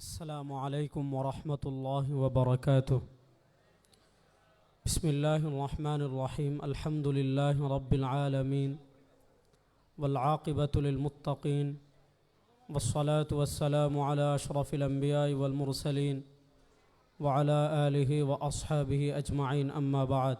السلام عليكم ورحمة الله وبركاته. بسم الله الرحمن الرحيم. الحمد لله رب العالمين والعاقبة للمتقين والصلاة والسلام على أشرف الأنبياء والمرسلين وعلى آله وأصحابه أجمعين. أما بعد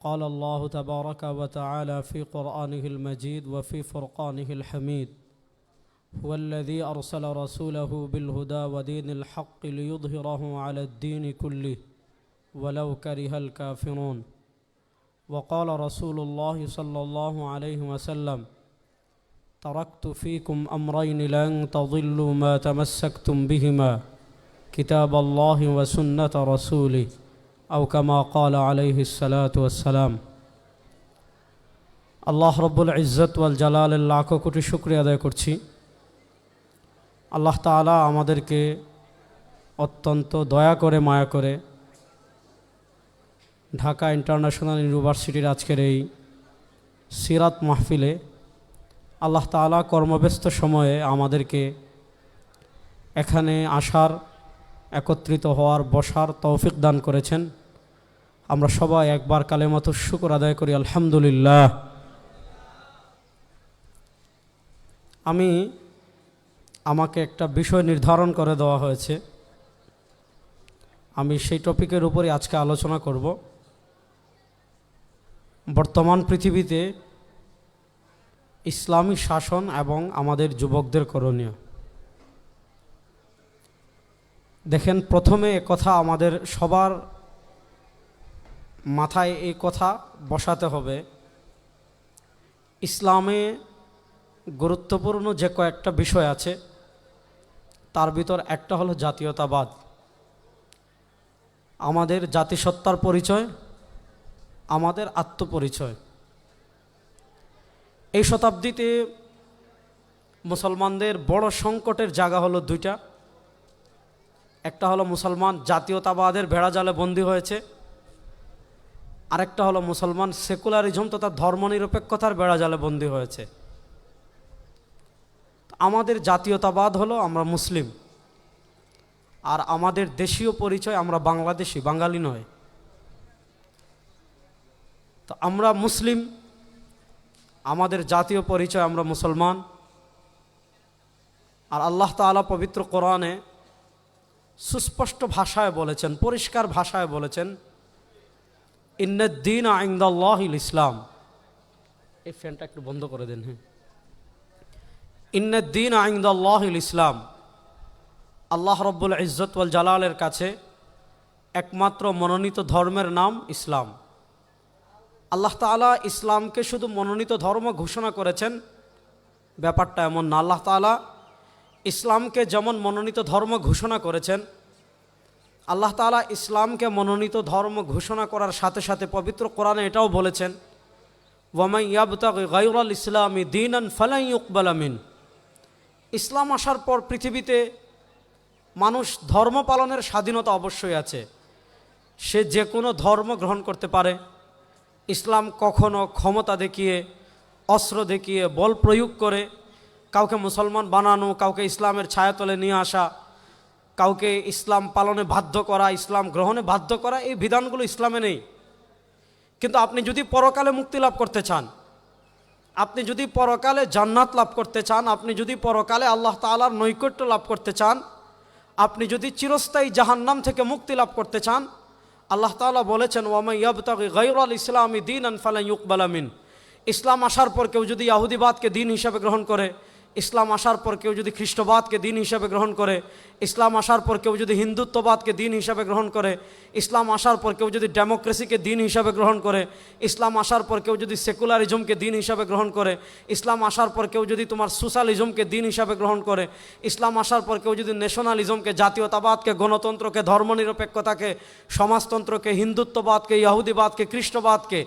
قال الله تبارك وتعالى في قرآنه المجيد وفي فرقانه الحميد. هو الذي أرسل رسوله بالهدى ودين الحق ليظهره على الدين كله ولو كره الكافرون وقال رسول الله صلى الله عليه وسلم تركت فيكم أمرين لن تضلوا ما تمسكتم بهما كتاب الله وسنة رسوله أو كما قال عليه الصلاة والسلام আল্লাহ রব্বুল ইজ্জত ওয়াল জালালের লাখো কোটি শুক্রিয়া আদায় করছি আল্লাহ তাআলা আমাদেরকে অত্যন্ত দয়া করে, মায়া করে ঢাকা ইন্টারন্যাশনাল ইউনিভার্সিটির আজকের এই সিরাত মাহফিলে আল্লাহ তাআলা কর্মব্যস্ত সময়ে আমাদেরকে এখানে আসার, একত্রিত হওয়ার, বসার তৌফিক দান করেছেন। আমরা সবাই একবার কালেমাত শুকর আদায় করি, আলহামদুলিল্লাহ। আমি আমাকে একটা বিষয় নির্ধারণ করে দেওয়া হয়েছে। আমি সেই টপিকের উপরই আজকে আলোচনা করব। বর্তমান পৃথিবীতে ইসলামী শাসন এবং আমাদের যুবকদের করণীয়। দেখেন, প্রথমে কথা আমাদের সবার মাথায় এই কথা বসাতে হবে। ইসলামে গুরুত্বপূর্ণ যে কয়েকটা বিষয় আছে তার ভিতর একটা হলো জাতীয়তাবাদ। আমাদের জাতিসত্তার পরিচয়, আমাদের আত্মপরিচয়। এই শতাব্দীতে মুসলমানদের বড় সংকটের জায়গা হলো দুইটা। একটা হলো মুসলমান জাতীয়তাবাদের ভেড়াজালে বন্দী হয়েছে। আরেকটা হলো মুসলমান সেকুলারিজম তথা ধর্মনিরপেক্ষতার বেড়াজালে বন্দী হয়েছে। আমাদের জাতীয়তাবাদ হলো আমরা মুসলিম। আর আমাদের দেশীয় পরিচয় আমরা বাংলাদেশি, বাঙালি নয়। তো আমরা মুসলিম, আমাদের জাতীয় পরিচয় আমরা মুসলমান। আর আল্লাহ তাআলা পবিত্র কোরআনে সুস্পষ্ট ভাষায় বলেছেন, পরিষ্কার ভাষায় বলেছেন, ইন্নদ্দিন আইন্দাল্লাহিল ইসলাম। এই ফ্যানটা একটু বন্ধ করে দেন হ্যাঁ। ইন্নদ্দিন আইন্দাল্লাহিল ইসলাম। আল্লাহ রব্বুল ইজ্জত ওয়াল জালালের কাছে একমাত্র মনোনীত ধর্মের নাম ইসলাম। আল্লাহ তাআলা ইসলামকে শুধু মনোনীত ধর্ম ঘোষণা করেছেন, ব্যাপারটা এমন না। আল্লাহ তাআলা ইসলামকে যেমন মনোনীত ধর্ম ঘোষণা করেছেন, আল্লাহ তাআলা ইসলামকে মনোনীত ধর্ম ঘোষণা করার সাথে সাথে পবিত্র কোরআনে এটাও বলেছেন ওয়ামাই ইয়াবতাগি গায়ুরাল ইসলামী দিনান ফালাই ইকবাল আমিন ইসলাম আসার পর পৃথিবীতে মানুষ ধর্ম পালনের স্বাধীনতা অবশ্যই আছে। সে যে কোনো ধর্ম গ্রহণ করতে পারে। ইসলাম কখনো ক্ষমতা দেখিয়ে, অস্ত্র দেখিয়ে, বল প্রয়োগ করে, কাউকে মুসলমান বানানো, কাউকে ইসলামের ছায়াতলে নিয়ে আসা, কাউকে ইসলাম পালনে বাধ্য করা, ইসলাম গ্রহণে বাধ্য করা, এই বিধানগুলো ইসলামে নেই। কিন্তু আপনি যদি পরকালে মুক্তি লাভ করতে চান আপনি যদি পরকালে জান্নাত লাভ করতে চান, আপনি যদি পরকালে আল্লাহ তালার নৈকট্য লাভ করতে চান, আপনি যদি চিরস্থায়ী জাহান্নাম থেকে মুক্তি লাভ করতে চান, আল্লাহ তালা বলেছেন ওয়ামাই গৈর আল ইসলামী দিন আনফালা ইউকবালামিন ইসলাম আসার পর কেউ যদি ইয়াহুদিবাদকে দিন হিসাবে গ্রহণ করে ইসলাম আসার পর কেউ যদি খ্রিস্টবাদকে দিন হিসাবে গ্রহণ করে, ইসলাম আসার পর কেউ যদি হিন্দুত্ববাদকে দিন হিসাবে গ্রহণ করে, ইসলাম আসার পর কেউ যদি ডেমোক্রেসিকে দিন হিসাবে গ্রহণ করে, ইসলাম আসার পর কেউ যদি সেকুলারিজমকে দিন হিসাবে গ্রহণ করে, ইসলাম আসার পর কেউ যদি তোমার সোশ্যালিজমকে দিন হিসাবে গ্রহণ করে, ইসলাম আসার পর কেউ যদি ন্যাশনালিজমকে জাতীয়তাবাদকে, গণতন্ত্রকে, ধর্মনিরপেক্ষতাকে, সমাজতন্ত্রকে, হিন্দুত্ববাদকে, ইয়াহুদিবাদকে, খ্রিস্টবাদকে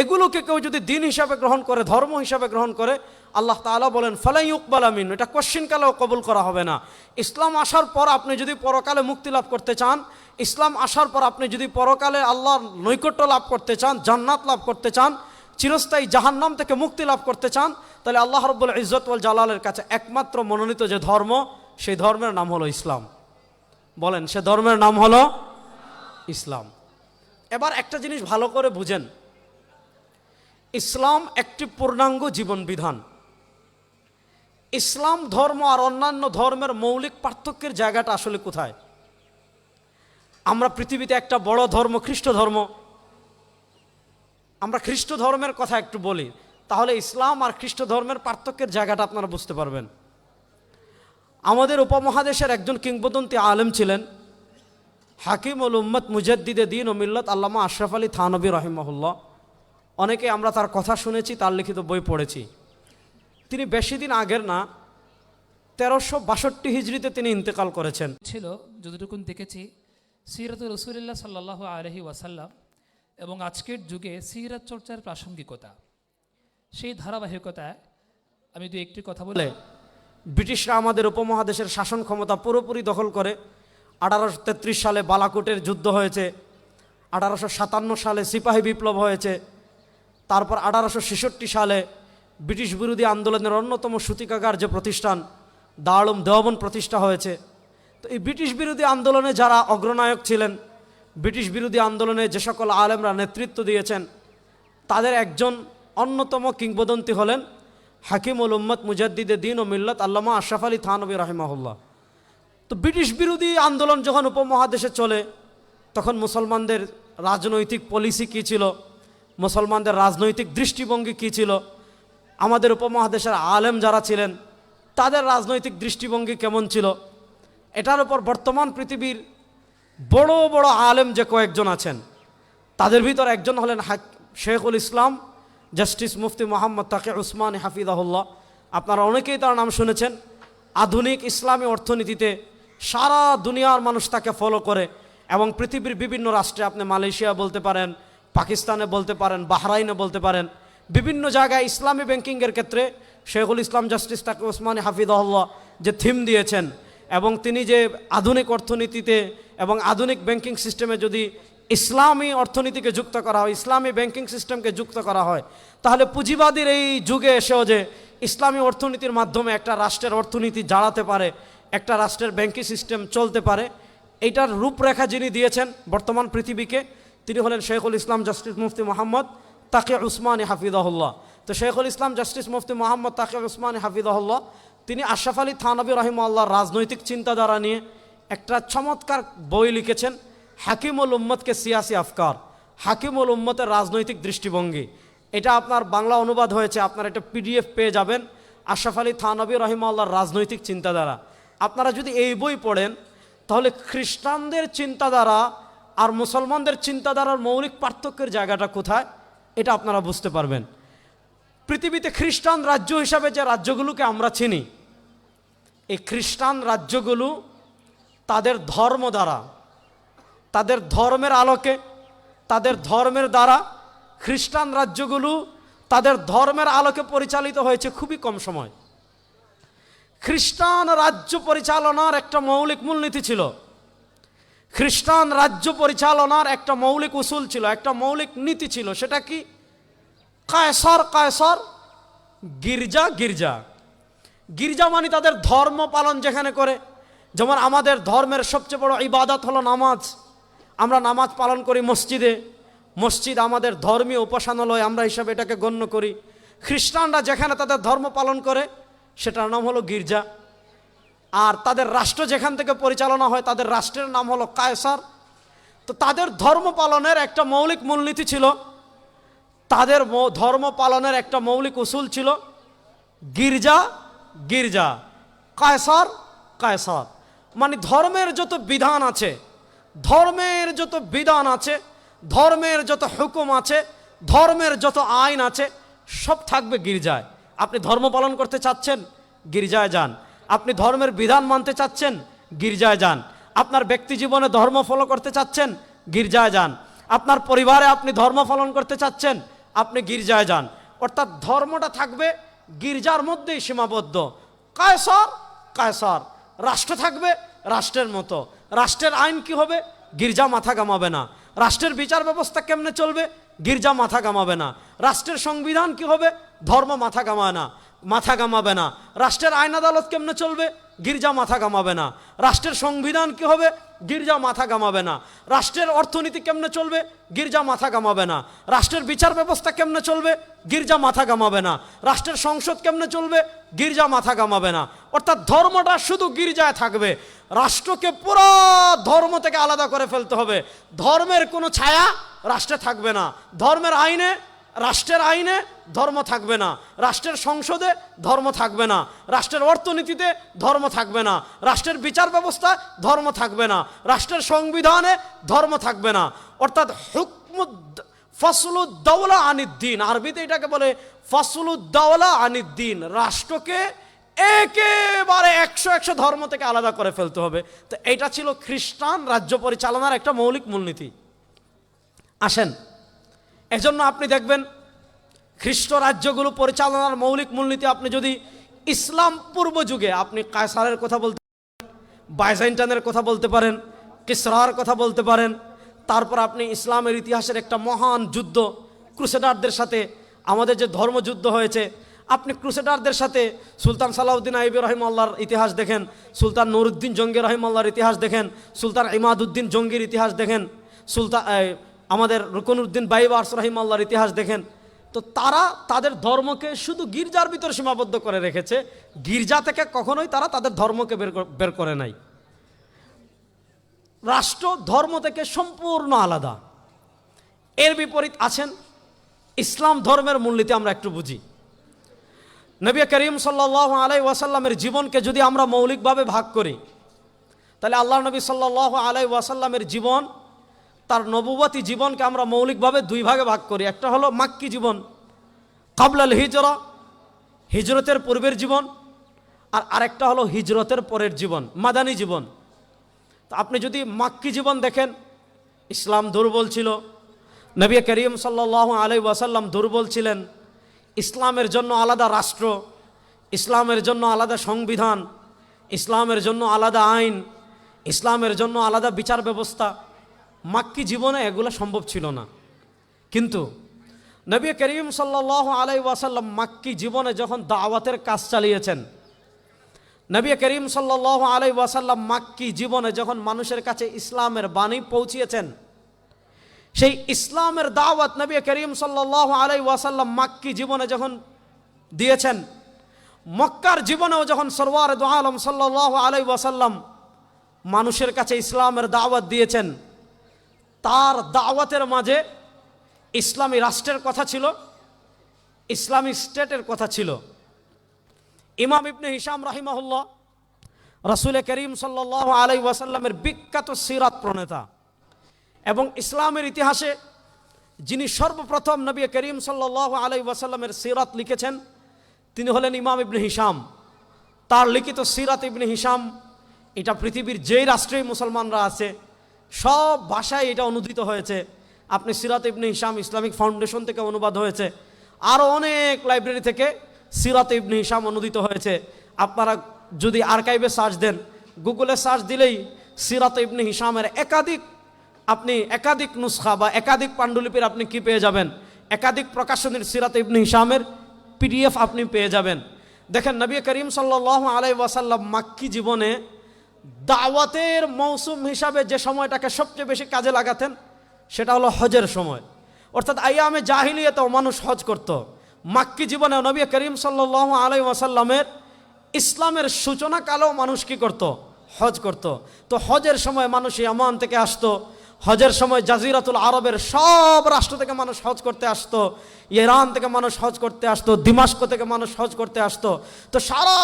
এগুলোকে কেউ যদি দিন হিসাবে গ্রহণ করে, ধর্ম হিসাবে গ্রহণ করে, আল্লাহ তাআলা বলেন, ফালাই উকবাল আমিন এটা কোশ্চিনকালেও কবুল করা হবে না। ইসলাম আসার পর আপনি যদি পরকালে মুক্তি লাভ করতে চান, ইসলাম আসার পর আপনি যদি পরকালে আল্লাহর নৈকট্য লাভ করতে চান, জান্নাত লাভ করতে চান, চিরস্থায়ী জাহান্নাম থেকে মুক্তি লাভ করতে চান, তাহলে আল্লাহ রব্বুল ইজ্জত ওয়াল জালালের কাছে একমাত্র মনোনীত যে ধর্ম, সেই ধর্মের নাম হলো ইসলাম। বলেন, সে ধর্মের নাম হলো ইসলাম। এবার একটা জিনিস ভালো করে বুঝেন। ইসলাম একটি পূর্ণাঙ্গ জীবন বিধান ইসলাম ধর্ম আর অন্যান্য ধর্মের মৌলিক পার্থক্যের জায়গাটা আসলে কোথায়? আমরা পৃথিবীতে একটা বড় ধর্ম খ্রিস্ট ধর্ম। আমরা খ্রিস্ট ধর্মের কথা একটু বলি, তাহলে ইসলাম আর খ্রিস্ট ধর্মের পার্থক্যের জায়গাটা আপনারা বুঝতে পারবেন। আমাদের উপমহাদেশের একজন কিংবদন্তি আলেম ছিলেন হাকিম উল উম্মত মুজাদ্দিদে দিন ও মিল্লত আল্লামা আশরাফ আলী থানবী রহিমহুল্লাহ। অনেকে আমরা তার কথা শুনেছি তার লিখিত বই পড়েছি। তিনি বেশি দিন আগের না তেরোশো বাষট্টি হিজড়িতে তিনি ইন্তেকাল করেছেন। ছিল যতটুকুন দেখেছি সিরাত রসুলিল্লাহ সাল্লাহ আলহি ওয়াসাল্লাম এবং আজকের যুগে সিরাত চর্চার প্রাসঙ্গিকতা। সেই ধারাবাহিকতায় আমি দু একটি কথা বলে। বলে ব্রিটিশরা আমাদের উপমহাদেশের শাসন ক্ষমতা পুরোপুরি দখল করে আঠারোশো তেত্রিশ সালে বালাকোটের যুদ্ধ হয়েছে আঠারোশো সাতান্ন সালে সিপাহী বিপ্লব হয়েছে তারপর আঠারোশো ছেষট্টি সালে ব্রিটিশ বিরোধী আন্দোলনের অন্যতম সূতিকাগার যে প্রতিষ্ঠান দারুম দেওবন প্রতিষ্ঠা হয়েছে। তো এই ব্রিটিশ বিরোধী আন্দোলনে যারা অগ্রনায়ক ছিলেন, ব্রিটিশ বিরোধী আন্দোলনে যে সকল আলেমরা নেতৃত্ব দিয়েছেন, তাদের একজন অন্যতম কিংবদন্তি হলেন হাকিমুল উম্মত মুজাদ্দিদে দিন ও মিল্লত আল্লামা আশরাফ আলী থানবী রাহিমাহুল্লাহ। তো ব্রিটিশ বিরোধী আন্দোলন যখন উপমহাদেশে চলে, তখন মুসলমানদের রাজনৈতিক পলিসি কী ছিল? মুসলমানদের রাজনৈতিক দৃষ্টিভঙ্গি কী ছিল? আমাদের উপমহাদেশের আলেম যারা ছিলেন, তাদের রাজনৈতিক দৃষ্টিভঙ্গি কেমন ছিল? এটার উপর বর্তমান পৃথিবীর বড় বড় আলেম যে কয়েকজন আছেন, তাদের ভিতর একজন হলেন শেখুল ইসলাম, জাস্টিস মুফতি মোহাম্মদ তাকে উসমান হাফিজাহুল্লাহ। আপনারা অনেকেই তার নাম শুনেছেন। আধুনিক ইসলামী অর্থনীতিতে সারা দুনিয়ার মানুষ তাকে ফলো করে এবং পৃথিবীর বিভিন্ন রাষ্ট্রে আপনি মালয়েশিয়া বলতে পারেন পাকিস্তানে বলতে পারেন, বাহরাইনে বলতে পারেন, বিভিন্ন জায়গায় ইসলামী ব্যাংকিংয়ের ক্ষেত্রে শেখুল ইসলাম জাস্টিস তাকে ওসমানী হাফিজাহুল্লাহ যে থিম দিয়েছেন এবং তিনি যে আধুনিক অর্থনীতিতে এবং আধুনিক ব্যাংকিং সিস্টেমে যদি ইসলামী অর্থনীতিকে যুক্ত করা হয়, ইসলামী ব্যাংকিং সিস্টেমকে যুক্ত করা হয়, তাহলে পুঁজিবাদীর এই যুগে এসেও যে ইসলামী অর্থনীতির মাধ্যমে একটা রাষ্ট্রের অর্থনীতি জাড়াতে পারে, একটা রাষ্ট্রের ব্যাংকিং সিস্টেম চলতে পারে, এইটার রূপরেখা যিনি দিয়েছেন বর্তমান পৃথিবীকে তিনি হলেন শেখুল ইসলাম জাস্টিস মুফতি মোহাম্মদ তাকে উসমানী হাফিজাহুল্লাহ। তো শেখুল ইসলাম জাস্টিস মুফতি মোহাম্মদ তাকে উসমানী হাফিজাহুল্লাহ, তিনি আশরাফ আলী থানবী রহিমাল্লাহর রাজনৈতিক চিন্তাধারা নিয়ে একটা চমৎকার বই লিখেছেন, হাকিমুল উম্মতকে সিয়াসি আফকার, হাকিমুল উম্মতের রাজনৈতিক দৃষ্টিভঙ্গি। এটা আপনার বাংলা অনুবাদ হয়েছে, আপনার একটা পিডিএফ পেয়ে যাবেন, আশরাফ আলী থানবী রহিমাল্লাহর রাজনৈতিক চিন্তাধারা। আপনারা যদি এই বই পড়েন, তাহলে খ্রিস্টানদের চিন্তাধারা আর মুসলমানদের চিন্তাধারার মৌলিক পার্থক্যের জায়গাটা কোথায়? এটা আপনারা বুঝতে পারবেন। পৃথিবীতে খ্রিস্টান রাজ্য হিসাবে যে রাজ্যগুলোকে আমরা চিনি, এই খ্রিস্টান রাজ্যগুলো তাদের ধর্ম দ্বারা, তাদের ধর্মের আলোকে, তাদের ধর্মের দ্বারা খ্রিস্টান রাজ্যগুলো তাদের ধর্মের আলোকে পরিচালিত হয়েছে খুবই কম সময়। খ্রিস্টান রাজ্য পরিচালনার একটা মৌলিক মূলনীতি ছিল খ্রিস্টান রাজ্য পরিচালনার একটা মৌলিক উসুল ছিল, একটা মৌলিক নীতি ছিল, সেটা কি? কায়সর কায়সর, গির্জা গির্জা। গির্জা মানে তাদের ধর্ম পালন যেখানে করে। যেমন আমাদের ধর্মের সবচেয়ে বড় ইবাদত হলো নামাজ। আমরা নামাজ পালন করি মসজিদে। মসজিদ আমাদের ধর্মীয় উপাসনালয়, আমরা হিসাবে এটাকে গণ্য করি। খ্রিস্টানরা যেখানে তাদের ধর্ম পালন করে, সেটার নাম হলো গির্জা। আর তাদের রাষ্ট্র যেখান থেকে পরিচালনা হয়, তাদের রাষ্ট্রের নাম হলো কায়সার। তো তাদের ধর্ম পালনের একটা মৌলিক মূলনীতি ছিল। তাদের ধর্ম পালনের একটা মৌলিক উসুল ছিল, গির্জা গির্জা। কায়সার কায়সার। মানে ধর্মের যত বিধান আছে, ধর্মের যত বিধান আছে, ধর্মের যত হুকুম আছে, ধর্মের যত আইন আছে, সব থাকবে গির্জায়। আপনি ধর্ম পালন করতে চাচ্ছেন, গির্জায় যান। আপনি ধর্মের বিধান মানতে চাচ্ছেন, গির্জায় যান। আপনার ব্যক্তি জীবনে ধর্ম ফলো করতে চাচ্ছেন, গির্জায় যান। আপনার পরিবারে আপনি ধর্ম ফলন করতে চাচ্ছেন, আপনি গির্জায় যান। অর্থাৎ ধর্মটা থাকবে গির্জার মধ্যেই সীমাবদ্ধ। কায়সর কায়সর। রাষ্ট্র থাকবে রাষ্ট্রের মতো। রাষ্ট্রের আইন কি হবে? গির্জা মাথা কামাবে না। রাষ্ট্রের বিচার ব্যবস্থা কেমনে চলবে? গির্জা মাথা কামাবে না। রাষ্ট্রের সংবিধান কি হবে? ধর্ম মাথা কামায় না। মাথা কামাবে না। রাষ্ট্রের আইন আদালত কেমনে চলবে? গির্জা মাথা কামাবে না। রাষ্ট্রের সংবিধান কি হবে? গির্জা মাথা কামাবে না। রাষ্ট্রের অর্থনীতি কেমনে চলবে? গির্জা মাথা কামাবে না। রাষ্ট্রের বিচার ব্যবস্থা কেমনে চলবে? গির্জা মাথা কামাবে না। রাষ্ট্রের সংসদ কেমনে চলবে? গির্জা মাথা কামাবে না। অর্থাৎ ধর্মটা শুধু গির্জায় থাকবে। রাষ্ট্রকে পুরো ধর্ম থেকে আলাদা করে ফেলতে হবে। ধর্মের কোনো ছায়া রাষ্ট্রে থাকবে না। ধর্মের আইনে রাষ্ট্রের আইনে ধর্ম থাকবে না। রাষ্ট্রের সংসদে ধর্ম থাকবে না। রাষ্ট্রের অর্থনীতিতে ধর্ম থাকবে না। রাষ্ট্রের বিচার ব্যবস্থা ধর্ম থাকবে না। রাষ্ট্রের সংবিধানে ধর্ম থাকবে না। অর্থাৎ হুকমুদ ফসলুদ্দৌলা আনিদ্দিন। আরবিতে এটাকে বলে ফসলুদ্দৌলা আনিদ্দিন। রাষ্ট্রকে একেবারে একশো একশো ধর্ম থেকে আলাদা করে ফেলতে হবে। তো এটা ছিল খ্রিস্টান রাজ্য পরিচালনার একটা মৌলিক মূলনীতি। আসেন। এজন্য আপনি দেখবেন খ্রিস্ট রাজ্যগুলো পরিচালনার মৌলিক মূলনীতি আপনি যদি ইসলাম পূর্ব যুগে আপনি কায়সারের কথা বলতে পারেন বাইজাইন্টানের কথা বলতে পারেন, কিসরার কথা বলতে পারেন, তারপর আপনি ইসলামের ইতিহাসের একটা মহান যুদ্ধ, ক্রুসেডারদের সাথে আমাদের যে ধর্মযুদ্ধ হয়েছে, আপনি ক্রুসেডারদের সাথে সুলতান সালাউদ্দিন আইবি রহিমাল্লার ইতিহাস দেখেন, সুলতান নুরুদ্দিন জঙ্গি রহিমাল্লার ইতিহাস দেখেন, সুলতান ইমাদুদ্দিন জঙ্গির ইতিহাস দেখেন, সুলতান আমাদের রুকনুদ্দিন বাইবার্স রহিমাল্লার ইতিহাস দেখেন। তো তারা তাদের ধর্মকে শুধু গির্জার ভিতর সীমাবদ্ধ করে রেখেছে। গির্জা থেকে কখনোই তারা তাদের ধর্মকে বের বের করে নাই। রাষ্ট্র ধর্ম থেকে সম্পূর্ণ আলাদা। এর বিপরীত আছেন ইসলাম ধর্মের মূলনীতি আমরা একটু বুঝি। নবী করিম সাল্লাহ আলাই ওয়াসাল্লামের জীবনকে যদি আমরা মৌলিকভাবে ভাগ করি, তাহলে আল্লাহ নবী সাল্লাহ আলাই ওয়াসাল্লামের জীবন তার নবুবতী জীবনকে আমরা মৌলিকভাবে দুই ভাগে ভাগ করি। একটা হলো মাক্কি জীবন, কাবলাল হিজরা, হিজরতের পূর্বের জীবন, আর আরেকটা হলো হিজরতের পরের জীবন, মাদানী জীবন। তো আপনি যদি মাক্কি জীবন দেখেন, ইসলাম দুর্বল ছিল। নবী করিম সাল্লাহ আলাই ওয়াসাল্লাম দুর্বল ছিলেন। ইসলামের জন্য আলাদা রাষ্ট্র, ইসলামের জন্য আলাদা সংবিধান, ইসলামের জন্য আলাদা আইন, ইসলামের জন্য আলাদা বিচার ব্যবস্থা মাক্কি জীবনে এগুলো সম্ভব ছিল না। কিন্তু নবী করিম সাল্লাহ আলাই ওয়াসাল্লাম মাক্কি জীবনে যখন দাওয়াতের কাজ চালিয়েছেন, নবী করিম সাল্লাহ আলাই ওয়াসাল্লাম মাক্কি জীবনে যখন মানুষের কাছে ইসলামের বাণী পৌঁছিয়েছেন, সেই ইসলামের দাওয়াত নবী করিম সাল্লাহ আলাই ওয়াসাল্লাম মাক্কি জীবনে যখন দিয়েছেন, মক্কার জীবনেও যখন সরওয়ার দু আলম সাল্লাহ আলাই ওয়াসাল্লাম মানুষের কাছে ইসলামের দাওয়াত দিয়েছেন তার দাওয়াতের মাঝে ইসলামী রাষ্ট্রের কথা ছিল, ইসলামী স্টেটের কথা ছিল। ইমাম ইবনে হিসাম রাহিমাহুল্লাহ, রাসুল করিম সাল্লাহ আলাই ওয়াসাল্লামের বিখ্যাত সিরাত প্রণেতা এবং ইসলামের ইতিহাসে যিনি সর্বপ্রথম নবী করিম সাল্লাহ আলাই ওয়াসাল্লামের সিরাত লিখেছেন, তিনি হলেন ইমাম ইবনে হিসাম তার লিখিত সিরাত ইবনে হিসাম এটা পৃথিবীর যেই রাষ্ট্রেই মুসলমানরা আছে সব ভাষায় এটা অনুদিত হয়েছে। আপনি সিরাত ইবনে হিসাম ইসলামিক ফাউন্ডেশন থেকে অনুবাদ হয়েছে। আরও অনেক লাইব্রেরি থেকে সিরাত ইবনে হিসাম অনুদিত হয়েছে। আপনারা যদি আর্কাইভে সার্চ দেন, গুগলে সার্চ দিলেই সিরাত ইবনে হিসামের একাধিক আপনি একাধিক নুসখা বা একাধিক পাণ্ডুলিপির আপনি কি পেয়ে যাবেন? একাধিক প্রকাশনীর সিরাত ইবনে হিসামের পিডিএফ আপনি পেয়ে যাবেন। দেখেন, নবী করিম সাল্লাহ আলাই ওয়াসাল্লাম মাক্কি জীবনে দাওয়াতের মৌসুম হিসাবে যে সময়টাকে সবচেয়ে বেশি কাজে লাগাতেন, সেটা হলো হজের সময়। অর্থাৎ আইয়ামে জাহিলিয়াতেও মানুষ হজ করত। মাক্কি জীবনে নবী করিম সাল্লাহ আলাই ওয়াসাল্লামের ইসলামের সূচনা কালেও মানুষ কি করত? হজ করত। তো হজের সময় মানুষ ইয়ামান থেকে আসতো, হজের সময় জাজিরাতুল আরবের সব রাষ্ট্র থেকে মানুষ হজ করতে আসতো, ইরান থেকে মানুষ হজ করতে আসতো, দিমাস্ক থেকে মানুষ হজ করতে আসতো। তো সারা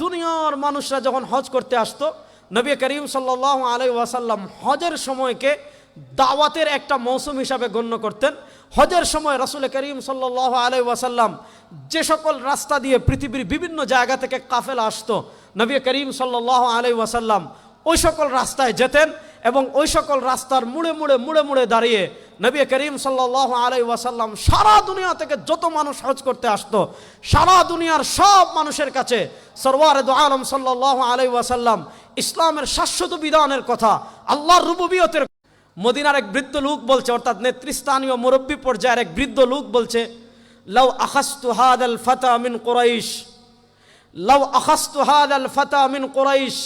দুনিয়ার মানুষরা যখন হজ করতে আসতো নবী করিম সাল্লাহ আলাই ওয়াসাল্লাম হজের সময়কে দাওয়াতের একটা মৌসুম হিসাবে গণ্য করতেন। হজের সময় রাসুল করিম সাল্লাহ আলাই ওয়াসাল্লাম যে সকল রাস্তা দিয়ে পৃথিবীর বিভিন্ন জায়গা থেকে কাফেলা আসতো, নবী করিম সাল্লাহ আলাই ওয়াসাল্লাম ওই সকল রাস্তায় যেতেন। এবং ওই সকল রাস্তার মুড়ে মুড়ে মুড়ে মুড়ে দাঁড়িয়ে নবী করিম সাল্লাহ আলাই ওয়াসাল্লাম সারা দুনিয়া থেকে যত মানুষ হজ করতে আসতো, সারা দুনিয়ার সব মানুষের কাছে সরওয়ার আলম সাল্লাহ আলাই ওয়াসাল্লাম ইসলামের শাশ্বত বিধানের কথা, আল্লাহর রুবুবিয়তের মদিনার এক বৃদ্ধ লোক বলছে, অর্থাৎ নেতৃস্থানীয় মুরব্বী পর্যায়ের এক বৃদ্ধ লোক বলছে, লাউ আখাস্তু হাদ আল ফাতা মিন কোরাইশ, লাউ আখাস্তু হাদ আল ফাতা মিন কুরাইশ